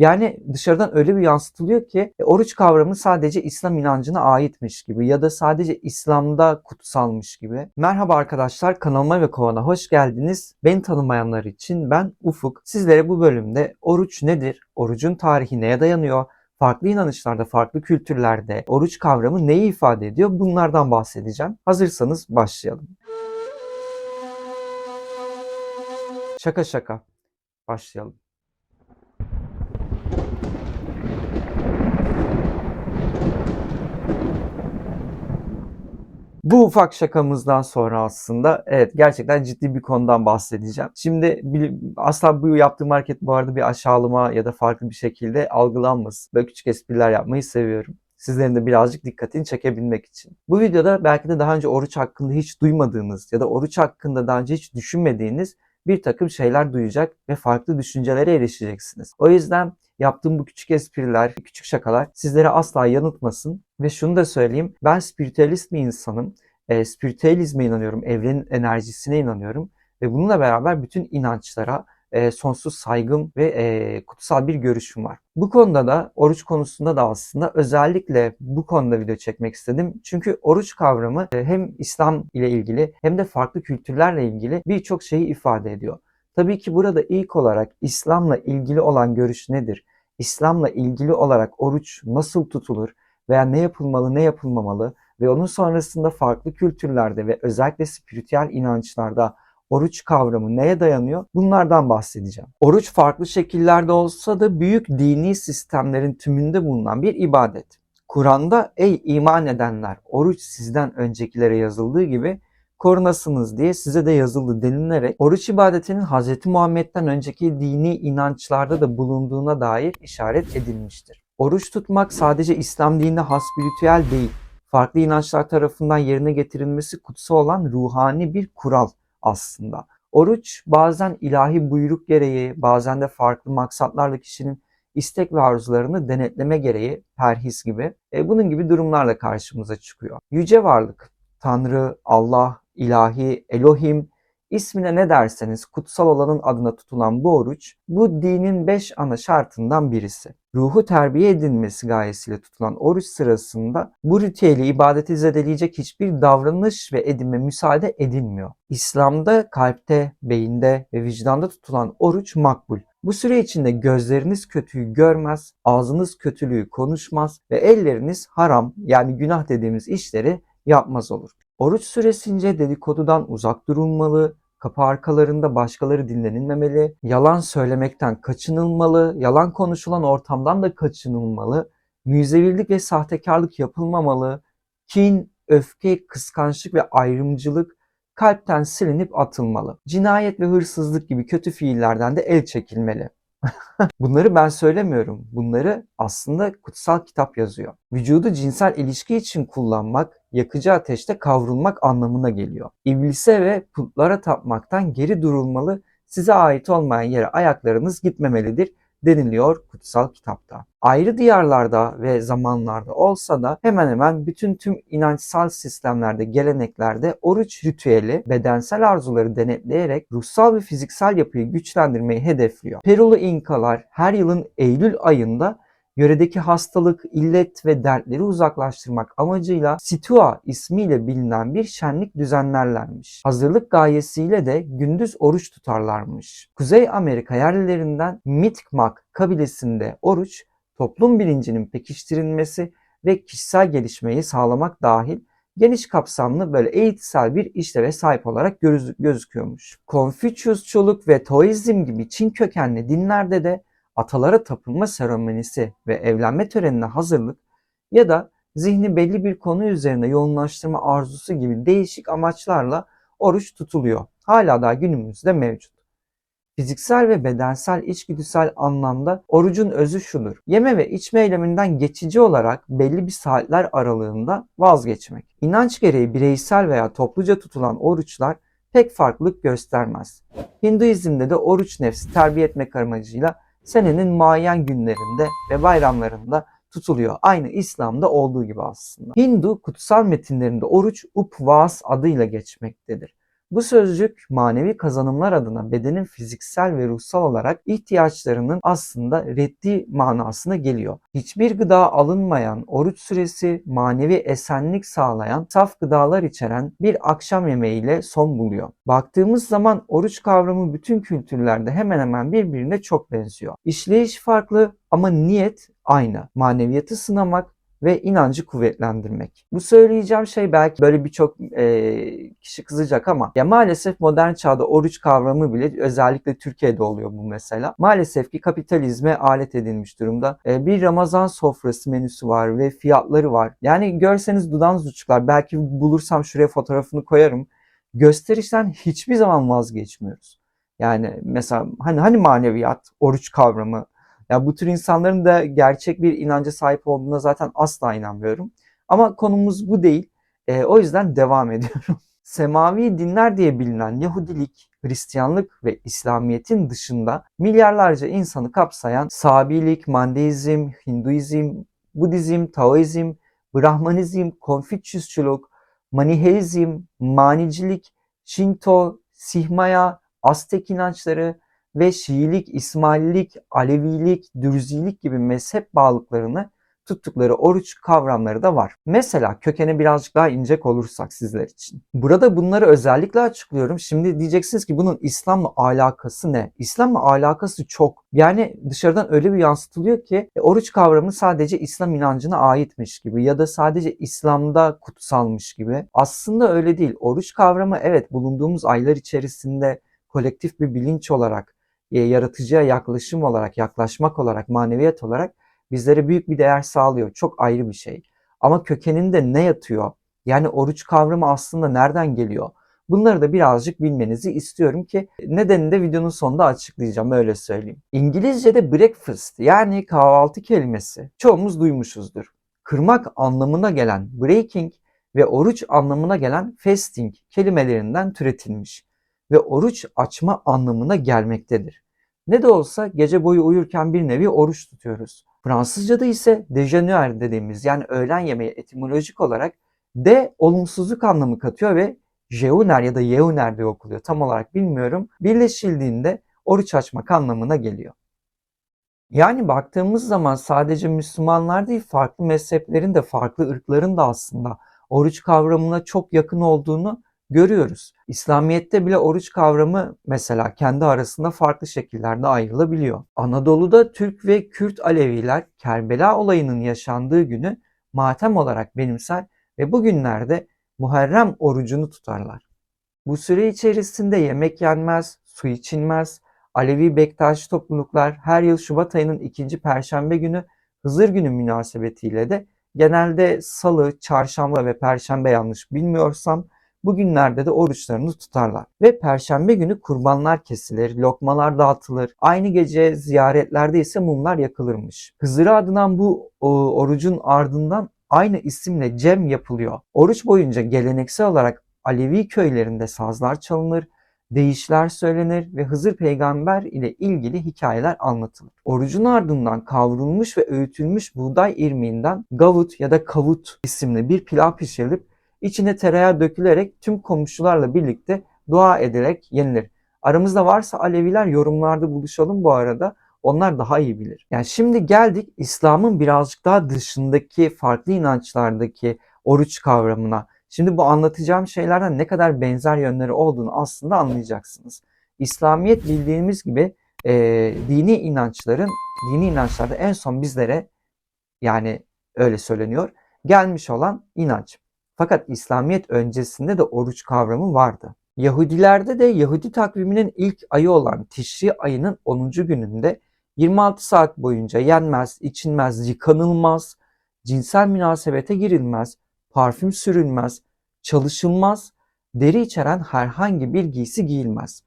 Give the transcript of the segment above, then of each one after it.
Yani dışarıdan öyle bir yansıtılıyor ki e, oruç kavramı sadece İslam inancına aitmiş gibi ya da sadece İslam'da kutsalmış gibi. Merhaba arkadaşlar kanalıma ve kovana hoş geldiniz. Beni tanımayanlar için ben Ufuk. Sizlere bu bölümde oruç nedir? Orucun tarihi neye dayanıyor? Farklı inanışlarda, farklı kültürlerde oruç kavramı neyi ifade ediyor? Bunlardan bahsedeceğim. Hazırsanız başlayalım. Şaka şaka. Başlayalım. Bu ufak şakamızdan sonra aslında evet gerçekten ciddi bir konudan bahsedeceğim. Şimdi asla bu yaptığım hareket bu arada bir aşağılama ya da farklı bir şekilde algılanmasın. Böyle küçük espriler yapmayı seviyorum. Sizlerin de birazcık dikkatini çekebilmek için. Bu videoda belki de daha önce oruç hakkında hiç duymadığınız ya da oruç hakkında daha önce hiç düşünmediğiniz bir takım şeyler duyacak ve farklı düşüncelere erişeceksiniz. O yüzden yaptığım bu küçük espriler, küçük şakalar sizleri asla yanıltmasın. Ve şunu da söyleyeyim, ben spiritüalist bir insanım. E, spiritüalizme inanıyorum, evrenin enerjisine inanıyorum. Ve bununla beraber bütün inançlara e, sonsuz saygım ve e, kutsal bir görüşüm var. Bu konuda da oruç konusunda da aslında özellikle bu konuda video çekmek istedim. Çünkü oruç kavramı e, hem İslam ile ilgili hem de farklı kültürlerle ilgili birçok şeyi ifade ediyor. Tabii ki burada ilk olarak İslam'la ilgili olan görüş nedir? İslam'la ilgili olarak oruç nasıl tutulur veya ne yapılmalı ne yapılmamalı ve onun sonrasında farklı kültürlerde ve özellikle spiritüel inançlarda oruç kavramı neye dayanıyor? Bunlardan bahsedeceğim. Oruç farklı şekillerde olsa da büyük dini sistemlerin tümünde bulunan bir ibadet. Kur'an'da ey iman edenler oruç sizden öncekilere yazıldığı gibi korunasınız diye size de yazıldı denilerek oruç ibadetinin Hz. Muhammed'den önceki dini inançlarda da bulunduğuna dair işaret edilmiştir. Oruç tutmak sadece İslam dinine has spiritüel değil, farklı inançlar tarafından yerine getirilmesi kutsal olan ruhani bir kural aslında. Oruç bazen ilahi buyruk gereği, bazen de farklı maksatlarla kişinin istek ve arzularını denetleme gereği, perhis gibi, e, bunun gibi durumlarla karşımıza çıkıyor. Yüce varlık, Tanrı, Allah, ilahi, Elohim, ismine ne derseniz kutsal olanın adına tutulan bu oruç, bu dinin beş ana şartından birisi. Ruhu terbiye edilmesi gayesiyle tutulan oruç sırasında bu ritüeli ibadeti zedeleyecek hiçbir davranış ve edime müsaade edilmiyor. İslam'da kalpte, beyinde ve vicdanda tutulan oruç makbul. Bu süre içinde gözleriniz kötüyü görmez, ağzınız kötülüğü konuşmaz ve elleriniz haram yani günah dediğimiz işleri yapmaz olur. Oruç süresince dedikodudan uzak durulmalı, kapı arkalarında başkaları dinlenilmemeli, yalan söylemekten kaçınılmalı, yalan konuşulan ortamdan da kaçınılmalı, müzevirlik ve sahtekarlık yapılmamalı, kin, öfke, kıskançlık ve ayrımcılık kalpten silinip atılmalı. Cinayet ve hırsızlık gibi kötü fiillerden de el çekilmeli. Bunları ben söylemiyorum. Bunları aslında kutsal kitap yazıyor. Vücudu cinsel ilişki için kullanmak, yakıcı ateşte kavrulmak anlamına geliyor. İblise ve putlara tapmaktan geri durulmalı, size ait olmayan yere ayaklarınız gitmemelidir deniliyor kutsal kitapta. Ayrı diyarlarda ve zamanlarda olsa da hemen hemen bütün tüm inançsal sistemlerde, geleneklerde oruç ritüeli bedensel arzuları denetleyerek ruhsal ve fiziksel yapıyı güçlendirmeyi hedefliyor. Perulu İnkalar her yılın Eylül ayında yöredeki hastalık, illet ve dertleri uzaklaştırmak amacıyla Situa ismiyle bilinen bir şenlik düzenlerlermiş. Hazırlık gayesiyle de gündüz oruç tutarlarmış. Kuzey Amerika yerlilerinden Mitmak kabilesinde oruç toplum bilincinin pekiştirilmesi ve kişisel gelişmeyi sağlamak dahil geniş kapsamlı böyle eğitsel bir işleve sahip olarak göz- gözüküyormuş. Konfüçyusçuluk ve Taoizm gibi Çin kökenli dinlerde de atalara tapınma seremonisi ve evlenme törenine hazırlık ya da zihni belli bir konu üzerine yoğunlaştırma arzusu gibi değişik amaçlarla oruç tutuluyor. Hala daha günümüzde mevcut. Fiziksel ve bedensel içgüdüsel anlamda orucun özü şudur. Yeme ve içme eyleminden geçici olarak belli bir saatler aralığında vazgeçmek. İnanç gereği bireysel veya topluca tutulan oruçlar pek farklılık göstermez. Hinduizm'de de oruç nefsi terbiye etmek amacıyla senenin muayyen günlerinde ve bayramlarında tutuluyor. Aynı İslam'da olduğu gibi aslında. Hindu kutsal metinlerinde oruç upvas adıyla geçmektedir. Bu sözcük manevi kazanımlar adına bedenin fiziksel ve ruhsal olarak ihtiyaçlarının aslında reddi manasına geliyor. Hiçbir gıda alınmayan, oruç süresi manevi esenlik sağlayan saf gıdalar içeren bir akşam yemeğiyle son buluyor. Baktığımız zaman oruç kavramı bütün kültürlerde hemen hemen birbirine çok benziyor. İşleyiş farklı ama niyet aynı. Maneviyatı sınamak ve inancı kuvvetlendirmek. Bu söyleyeceğim şey belki böyle birçok e, kişi kızacak ama ya maalesef modern çağda oruç kavramı bile özellikle Türkiye'de oluyor bu mesela. Maalesef ki kapitalizme alet edilmiş durumda. E, bir Ramazan sofrası menüsü var ve fiyatları var. Yani görseniz dudağınız uçuklar. Belki bulursam şuraya fotoğrafını koyarım. Gösterişten hiçbir zaman vazgeçmiyoruz. Yani mesela hani hani maneviyat, oruç kavramı, ya bu tür insanların da gerçek bir inanca sahip olduğuna zaten asla inanmıyorum. Ama konumuz bu değil. E, o yüzden devam ediyorum. Semavi dinler diye bilinen Yahudilik, Hristiyanlık ve İslamiyet'in dışında milyarlarca insanı kapsayan Sabilik, Mandeizm, Hinduizm, Budizm, Taoizm, Brahmanizm, Konfüçyüsçülük, Maniheizm, Manicilik, Shinto, Sihmaya, Aztek inançları, ve Şiilik, İsmaililik, Alevilik, Dürzilik gibi mezhep bağlılıklarını tuttukları oruç kavramları da var. Mesela kökene birazcık daha inecek olursak sizler için. Burada bunları özellikle açıklıyorum. Şimdi diyeceksiniz ki bunun İslam'la alakası ne? İslam'la alakası çok. Yani dışarıdan öyle bir yansıtılıyor ki e, oruç kavramı sadece İslam inancına aitmiş gibi ya da sadece İslam'da kutsalmış gibi. Aslında öyle değil. Oruç kavramı evet bulunduğumuz aylar içerisinde kolektif bir bilinç olarak yaratıcıya yaklaşım olarak, yaklaşmak olarak, maneviyat olarak bizlere büyük bir değer sağlıyor. Çok ayrı bir şey. Ama kökeninde ne yatıyor? Yani oruç kavramı aslında nereden geliyor? Bunları da birazcık bilmenizi istiyorum ki nedenini de videonun sonunda açıklayacağım öyle söyleyeyim. İngilizce'de breakfast yani kahvaltı kelimesi çoğumuz duymuşuzdur. Kırmak anlamına gelen breaking ve oruç anlamına gelen fasting kelimelerinden türetilmiş ve oruç açma anlamına gelmektedir. Ne de olsa gece boyu uyurken bir nevi oruç tutuyoruz. Fransızca'da ise déjeuner dediğimiz yani öğlen yemeği etimolojik olarak de olumsuzluk anlamı katıyor ve jeuner ya da yeuner diye okuluyor. Tam olarak bilmiyorum. Birleşildiğinde oruç açmak anlamına geliyor. Yani baktığımız zaman sadece Müslümanlar değil farklı mezheplerin de farklı ırkların da aslında oruç kavramına çok yakın olduğunu görüyoruz. İslamiyet'te bile oruç kavramı mesela kendi arasında farklı şekillerde ayrılabiliyor. Anadolu'da Türk ve Kürt Aleviler Kerbela olayının yaşandığı günü matem olarak benimser ve bugünlerde Muharrem orucunu tutarlar. Bu süre içerisinde yemek yenmez, su içilmez. Alevi Bektaşi topluluklar her yıl Şubat ayının ikinci perşembe günü Hızır günü münasebetiyle de genelde salı, çarşamba ve perşembe yanlış bilmiyorsam Bugünlerde de oruçlarını tutarlar. Ve perşembe günü kurbanlar kesilir, lokmalar dağıtılır. Aynı gece ziyaretlerde ise mumlar yakılırmış. Hızır'a adınan bu orucun ardından aynı isimle cem yapılıyor. Oruç boyunca geleneksel olarak Alevi köylerinde sazlar çalınır, deyişler söylenir ve Hızır peygamber ile ilgili hikayeler anlatılır. Orucun ardından kavrulmuş ve öğütülmüş buğday irmiğinden gavut ya da kavut isimli bir pilav pişirilip İçine tereyağı dökülerek tüm komşularla birlikte dua ederek yenilir. Aramızda varsa Aleviler yorumlarda buluşalım bu arada. Onlar daha iyi bilir. Yani şimdi geldik İslam'ın birazcık daha dışındaki farklı inançlardaki oruç kavramına. Şimdi bu anlatacağım şeylerden ne kadar benzer yönleri olduğunu aslında anlayacaksınız. İslamiyet bildiğimiz gibi e, dini inançların, dini inançlarda en son bizlere yani öyle söyleniyor gelmiş olan inanç. Fakat İslamiyet öncesinde de oruç kavramı vardı. Yahudilerde de Yahudi takviminin ilk ayı olan Tişri ayının 10. gününde 26 saat boyunca yenmez, içilmez, yıkanılmaz, cinsel münasebete girilmez, parfüm sürülmez, çalışılmaz, deri içeren herhangi bir giysi giyilmez.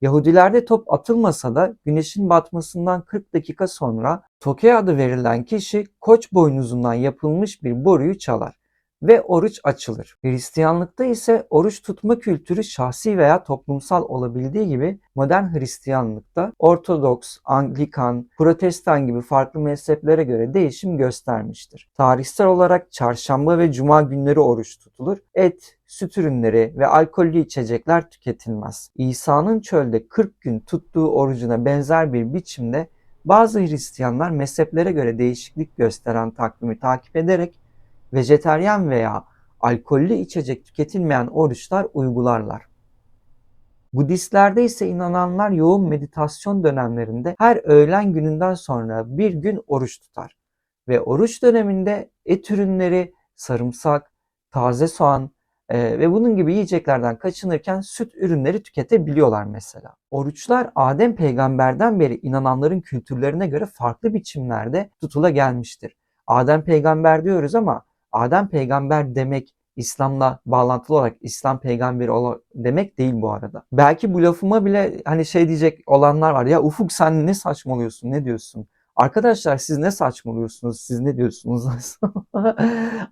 Yahudilerde top atılmasa da güneşin batmasından 40 dakika sonra Toke adı verilen kişi koç boynuzundan yapılmış bir boruyu çalar ve oruç açılır. Hristiyanlıkta ise oruç tutma kültürü şahsi veya toplumsal olabildiği gibi modern Hristiyanlıkta Ortodoks, Anglikan, Protestan gibi farklı mezheplere göre değişim göstermiştir. Tarihsel olarak çarşamba ve cuma günleri oruç tutulur. Et, süt ürünleri ve alkollü içecekler tüketilmez. İsa'nın çölde 40 gün tuttuğu orucuna benzer bir biçimde bazı Hristiyanlar mezheplere göre değişiklik gösteren takvimi takip ederek vejeteryan veya alkollü içecek tüketilmeyen oruçlar uygularlar. Budistlerde ise inananlar yoğun meditasyon dönemlerinde her öğlen gününden sonra bir gün oruç tutar ve oruç döneminde et ürünleri, sarımsak, taze soğan e, ve bunun gibi yiyeceklerden kaçınırken süt ürünleri tüketebiliyorlar mesela. Oruçlar Adem peygamberden beri inananların kültürlerine göre farklı biçimlerde tutula gelmiştir. Adem peygamber diyoruz ama Adem peygamber demek İslam'la bağlantılı olarak İslam peygamberi demek değil bu arada. Belki bu lafıma bile hani şey diyecek olanlar var ya Ufuk sen ne saçmalıyorsun ne diyorsun? Arkadaşlar siz ne saçmalıyorsunuz? Siz ne diyorsunuz?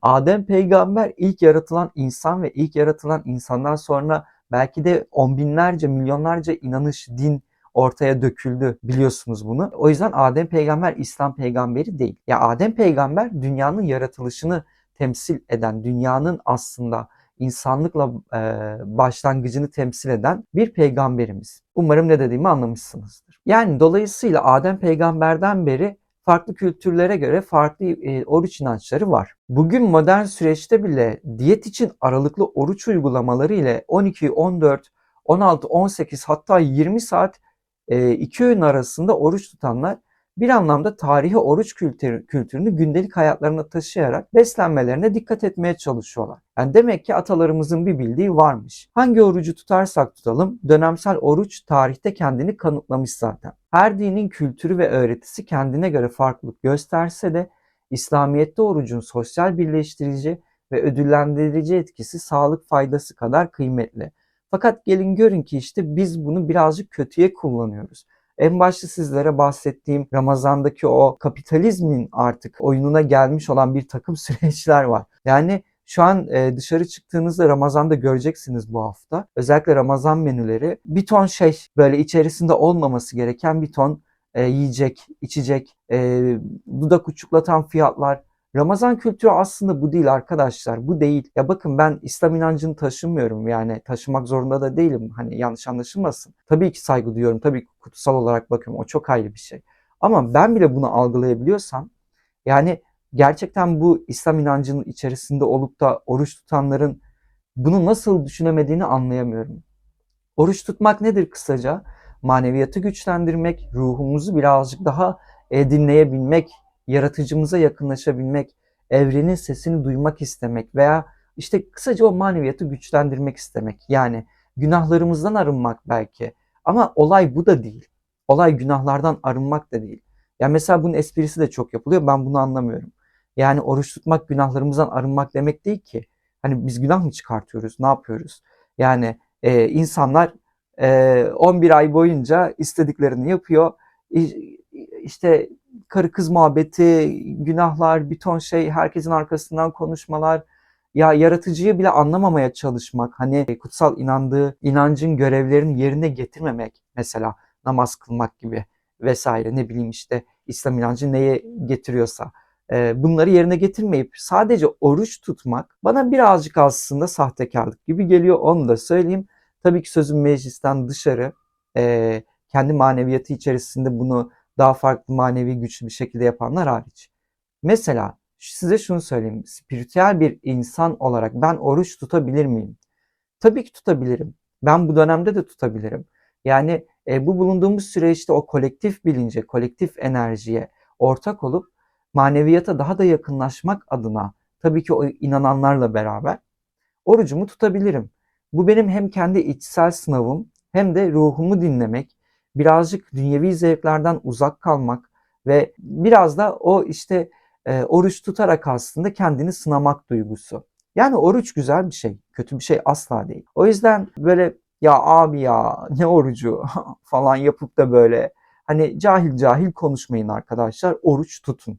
Adem peygamber ilk yaratılan insan ve ilk yaratılan insandan sonra belki de on binlerce, milyonlarca inanış, din ortaya döküldü biliyorsunuz bunu. O yüzden Adem peygamber İslam peygamberi değil. Ya Adem peygamber dünyanın yaratılışını temsil eden, dünyanın aslında insanlıkla e, başlangıcını temsil eden bir peygamberimiz. Umarım ne dediğimi anlamışsınızdır. Yani dolayısıyla Adem peygamberden beri farklı kültürlere göre farklı e, oruç inançları var. Bugün modern süreçte bile diyet için aralıklı oruç uygulamaları ile 12, 14, 16, 18 hatta 20 saat e, iki öğün arasında oruç tutanlar bir anlamda tarihi oruç kültürü, kültürünü gündelik hayatlarına taşıyarak beslenmelerine dikkat etmeye çalışıyorlar. Yani demek ki atalarımızın bir bildiği varmış. Hangi orucu tutarsak tutalım dönemsel oruç tarihte kendini kanıtlamış zaten. Her dinin kültürü ve öğretisi kendine göre farklılık gösterse de İslamiyet'te orucun sosyal birleştirici ve ödüllendirici etkisi sağlık faydası kadar kıymetli. Fakat gelin görün ki işte biz bunu birazcık kötüye kullanıyoruz. En başta sizlere bahsettiğim Ramazan'daki o kapitalizmin artık oyununa gelmiş olan bir takım süreçler var. Yani şu an e, dışarı çıktığınızda Ramazan'da göreceksiniz bu hafta. Özellikle Ramazan menüleri bir ton şey böyle içerisinde olmaması gereken bir ton e, yiyecek, içecek, e, dudak uçuklatan fiyatlar, Ramazan kültürü aslında bu değil arkadaşlar. Bu değil. Ya bakın ben İslam inancını taşımıyorum. Yani taşımak zorunda da değilim. Hani yanlış anlaşılmasın. Tabii ki saygı duyuyorum. Tabii ki kutsal olarak bakıyorum. O çok ayrı bir şey. Ama ben bile bunu algılayabiliyorsam yani gerçekten bu İslam inancının içerisinde olup da oruç tutanların bunu nasıl düşünemediğini anlayamıyorum. Oruç tutmak nedir kısaca? Maneviyatı güçlendirmek, ruhumuzu birazcık daha e, dinleyebilmek, yaratıcımıza yakınlaşabilmek, evrenin sesini duymak istemek veya işte kısaca o maneviyatı güçlendirmek istemek. Yani günahlarımızdan arınmak belki. Ama olay bu da değil. Olay günahlardan arınmak da değil. Yani mesela bunun esprisi de çok yapılıyor. Ben bunu anlamıyorum. Yani oruç tutmak günahlarımızdan arınmak demek değil ki. Hani biz günah mı çıkartıyoruz? Ne yapıyoruz? Yani e, insanlar e, 11 ay boyunca istediklerini yapıyor. İşte karı kız muhabbeti, günahlar, bir ton şey, herkesin arkasından konuşmalar, ya yaratıcıyı bile anlamamaya çalışmak, hani kutsal inandığı inancın görevlerini yerine getirmemek mesela namaz kılmak gibi vesaire ne bileyim işte İslam inancı neye getiriyorsa. E, bunları yerine getirmeyip sadece oruç tutmak bana birazcık aslında sahtekarlık gibi geliyor onu da söyleyeyim. Tabii ki sözüm meclisten dışarı. E, kendi maneviyatı içerisinde bunu daha farklı manevi güçlü bir şekilde yapanlar hariç. Mesela size şunu söyleyeyim. Spiritüel bir insan olarak ben oruç tutabilir miyim? Tabii ki tutabilirim. Ben bu dönemde de tutabilirim. Yani e, bu bulunduğumuz süreçte o kolektif bilince, kolektif enerjiye ortak olup maneviyata daha da yakınlaşmak adına tabii ki o inananlarla beraber orucumu tutabilirim. Bu benim hem kendi içsel sınavım hem de ruhumu dinlemek, birazcık dünyevi zevklerden uzak kalmak ve biraz da o işte e, oruç tutarak aslında kendini sınamak duygusu. Yani oruç güzel bir şey, kötü bir şey asla değil. O yüzden böyle ya abi ya ne orucu falan yapıp da böyle hani cahil cahil konuşmayın arkadaşlar. Oruç tutun.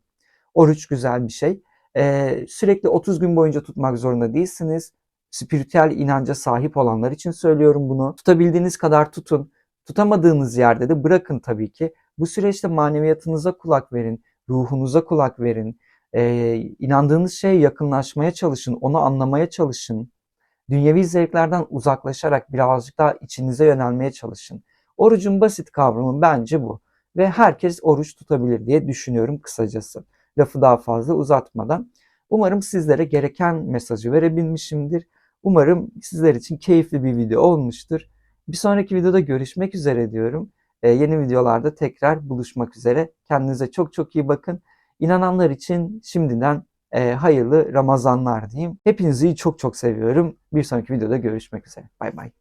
Oruç güzel bir şey. Ee, sürekli 30 gün boyunca tutmak zorunda değilsiniz. Spiritüel inanca sahip olanlar için söylüyorum bunu. Tutabildiğiniz kadar tutun. Tutamadığınız yerde de bırakın tabii ki. Bu süreçte maneviyatınıza kulak verin, ruhunuza kulak verin. Ee, inandığınız şeye yakınlaşmaya çalışın, onu anlamaya çalışın. Dünyevi zevklerden uzaklaşarak birazcık daha içinize yönelmeye çalışın. Orucun basit kavramı bence bu. Ve herkes oruç tutabilir diye düşünüyorum kısacası. Lafı daha fazla uzatmadan. Umarım sizlere gereken mesajı verebilmişimdir. Umarım sizler için keyifli bir video olmuştur. Bir sonraki videoda görüşmek üzere diyorum. Ee, yeni videolarda tekrar buluşmak üzere. Kendinize çok çok iyi bakın. İnananlar için şimdiden e, hayırlı Ramazanlar diyeyim. Hepinizi çok çok seviyorum. Bir sonraki videoda görüşmek üzere. Bay bay.